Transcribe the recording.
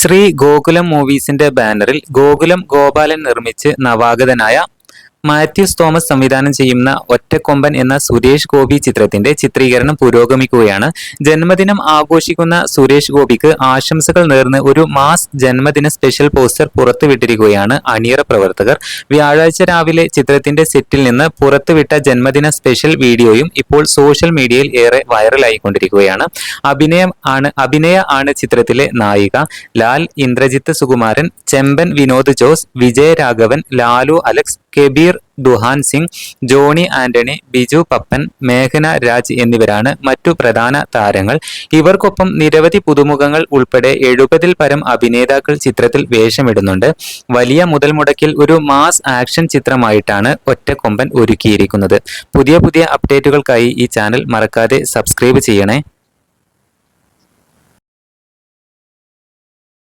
ശ്രീ ഗോകുലം മൂവീസിന്റെ ബാനറിൽ ഗോകുലം ഗോപാലൻ നിർമ്മിച്ച് നവാഗതനായ മാത്യൂസ് തോമസ് സംവിധാനം ചെയ്യുന്ന ഒറ്റക്കൊമ്പൻ എന്ന സുരേഷ് ഗോപി ചിത്രത്തിന്റെ ചിത്രീകരണം പുരോഗമിക്കുകയാണ്. ജന്മദിനം ആഘോഷിക്കുന്ന സുരേഷ് ഗോപിക്ക് ആശംസകൾ നേർന്ന് ഒരു മാസ് ജന്മദിന സ്പെഷ്യൽ പോസ്റ്റർ പുറത്തുവിട്ടിരിക്കുകയാണ് അണിയറ പ്രവർത്തകർ. വ്യാഴാഴ്ച രാവിലെ ചിത്രത്തിന്റെ സെറ്റിൽ നിന്ന് പുറത്തുവിട്ട ജന്മദിന സ്പെഷ്യൽ വീഡിയോയും ഇപ്പോൾ സോഷ്യൽ മീഡിയയിൽ ഏറെ വൈറലായിക്കൊണ്ടിരിക്കുകയാണ്. അഭിനയം ആണ് അഭിനയ ആണ് ചിത്രത്തിലെ നായിക. ലാൽ ഇന്ദ്രജിത്ത് സുകുമാരൻ ചെമ്പൻ വിനോദ് ജോസ് വിജയരാഘവൻ ലാലു അലക്സ് കെബീർ ദുഹാൻ സിംഗ് ജോണി ആന്റണി ബിജു പപ്പൻ മേഘന രാജ് എന്നിവരാണ് മറ്റു പ്രധാന താരങ്ങൾ. ഇവർക്കൊപ്പം നിരവധി പുതുമുഖങ്ങൾ ഉൾപ്പെടെ എഴുപതിൽ പരം അഭിനേതാക്കൾ ചിത്രത്തിൽ വേഷമിടുന്നുണ്ട്. വലിയ മുതൽ മുടക്കിൽ ഒരു മാസ് ആക്ഷൻ ചിത്രമായിട്ടാണ് ഒറ്റക്കൊമ്പൻ ഒരുക്കിയിരിക്കുന്നത്. പുതിയ പുതിയ അപ്ഡേറ്റുകൾക്കായി ഈ ചാനൽ മറക്കാതെ സബ്സ്ക്രൈബ് ചെയ്യണേ.